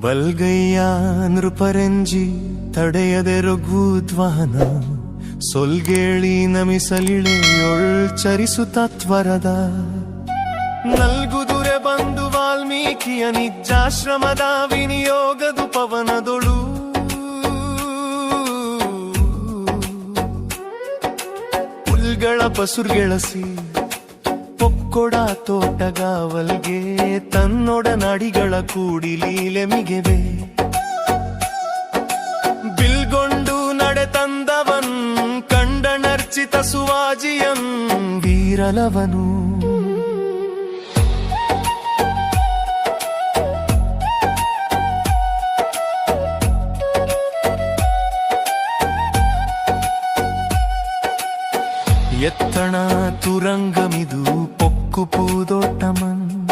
ಬಲ್ಗಯ್ಯ ನೃಪರಂಜಿ ತಡೆಯದೆ ರಘುದ್ವಾನ ಸೊಲ್ಗೇಳಿ ನಮಿಸಲಿಳೆಯೊಳ್ ಚರಿಸುತ್ತ ತ್ವರದ. ನಲ್ಗುದುರೆ ಬಂದು ವಾಲ್ಮೀಕಿಯ ನಿಜಾಶ್ರಮದ ವಿನಿಯೋಗದು ಪವನದೊಳು. ಉಲ್ಗಳ ಪಸುರ್ಗೆಳಸಿ ಪೊಕ್ಕೊಡ ತೋಟಗಾವಲ್ಗೆ ತನ್ನೊಡನಾಡಿಗಳ ಕೂಡಿ ಲೀಲೆ ಮಿಗೆವೆ ಬಿಲ್ಗೊಂಡು ನಡೆ ತಂದವನ್ ಕಂಡನರ್ಚಿತ ಸುವಾಜಿಯಂ ವೀರಲವನು. ಎತ್ತಣ ತುರಂಗಮಿದು ಪೊಕ್ಕು ಪೂದೋಟಮನ್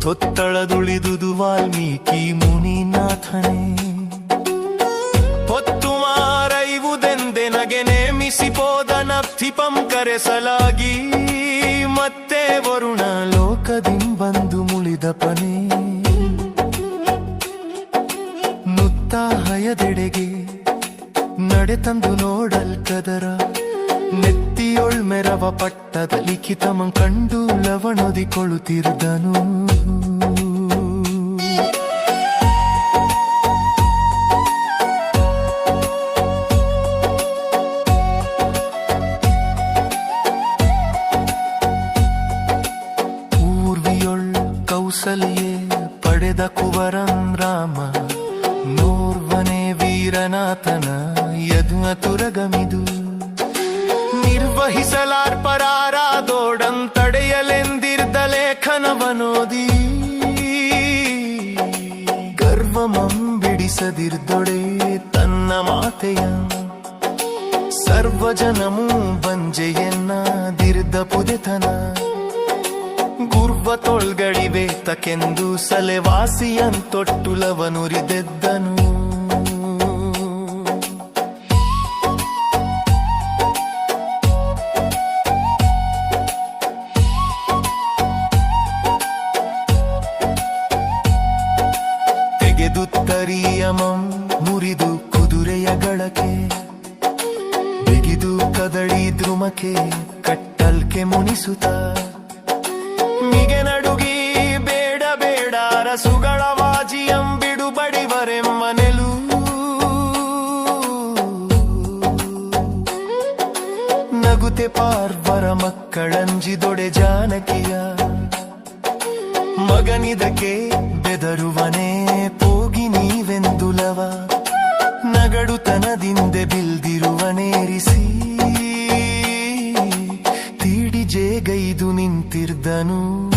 ತೊತ್ತಳದುಳಿದುದು ವಾಲ್ಮೀಕಿ ಮುನಿನಾಥನೇ. ಹೊತ್ತು ಮಾರೈವುದೆಂದೆ ನಗೆ ನೇಮಿಸಿ ಪೋದನಪ್ತಿಪಂ ಕರೆಸಲಾಗಿ. ಮತ್ತೆ ವರುಣ ಲೋಕದಿಂಬಂದು ಮುಳಿದಪನೇ ನುತ್ತ ಹಯದೆಡೆಗೆ ನಡೆತಂದು ನೋಡಲ್ ಕದರ. ನೆತ್ತಿಯೊಳ್ ಮೆರವ ಪಟ್ಟದ ಲಿಖಿತಮಂ ಕಂಡು ಲವಣೊದಿಕೊಳ್ಳುತ್ತಿರುದನು. ಪಡೆದ ಕುವರಂ ರಾಮ ನೋರ್ವನೆ ವೀರನಾಥನ ಯದುನ ತುರಗಮಿದು ನಿರ್ವಹಿಸಲಾರ್ಪರಾರಾದೋಡಂ ತಡೆಯಲೆಂದಿರ್ದ ಲೇಖನವನೋದಿ ಗರ್ವಮಂ ಬಿಡಿಸದಿರ್ದೊಡೆ ತನ್ನ ಮಾತೆಯ. ಸರ್ವಜನಮು ಬಂಜೆಯನ್ನ ದಿರ್ದ ಪುದೆತನ. ಗುರ್ವ ತೊಳ್ಗಳಿವೆ ತಕೆಂದು ಸಲೆವಾಸಿಯನ್ ತೊಟ್ಟುಲವನುರಿದೆದ್ದನು ತರಿಯಮಂ ಮುರಿದು ಕುದುರೆಯ ಗಳಕೆ ಬಿಗಿದು ಕದಳಿ ದ್ರುಮಕೆ ಕಟ್ಟಲ್ಕೆ ಮುನಿಸುತ್ತ. ಮಿಗೆ ನಡುಗಿ ಬೇಡ ಬೇಡ ರಸುಗಳ ವಾಜಿಯಂ ಬಿಡು ಬಡಿವರೆಮ್ಮನೆಲು ನಗುತೆ ಪಾರ್ವರ ಮಕ್ಕಳಂಜಿದೊಡೆ ಜಾನಕಿಯ. ಮಗನಿದಕ್ಕೆ ಬೆದರುವನೇ ಪೋಗಿ ನಗಡುತನದಿಂದೆ ಬಿಲ್ದಿರುವ ನೇರಿಸಿ. ತೀಡಿ ಜೇಗೈದು ನಿಂತಿರ್ದನು.